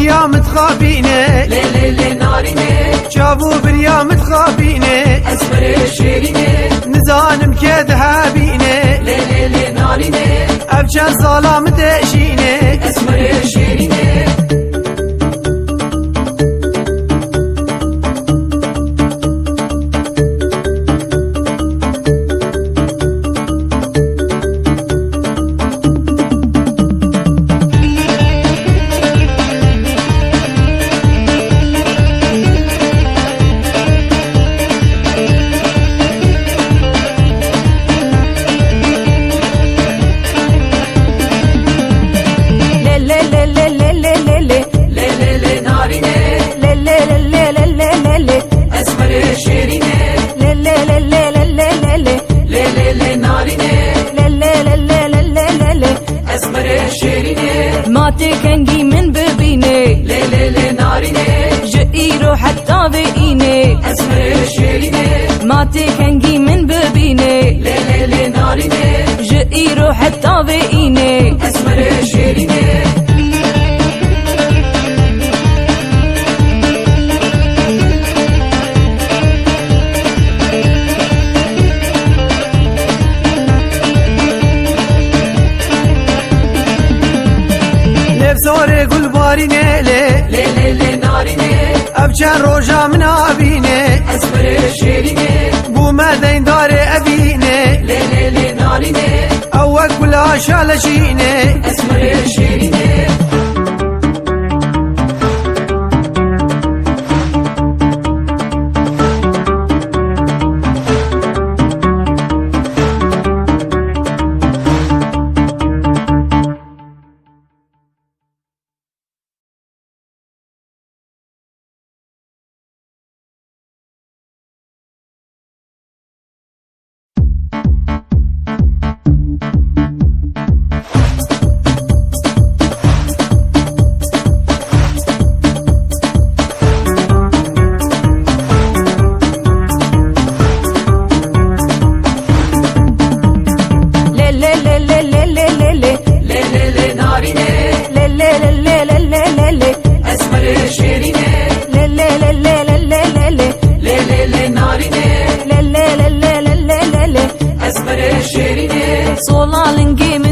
بريام تخابينه لي لي لي نارينه جابو بريام تخابينه أزمر شيرينه نزانم كذهبينه لي لي لي نارينه أبجان ظلام دي derine Le le le le le le le le Le le le narine Le le le le le le le le Ezmere şerine Mate kengi min bebine Le le le narine Je iro hatta ve ine Ezmere şerine Mate kengi min bebine Le le le narine Je iro hatta ve ine سوره گل بارینه له له له له نارینه ابچن روژا من آبینه اسمر شیرینه بو مردین داره ابینه له له له نارینه اوک بلا شالشینه اسمر شیرینه all and give me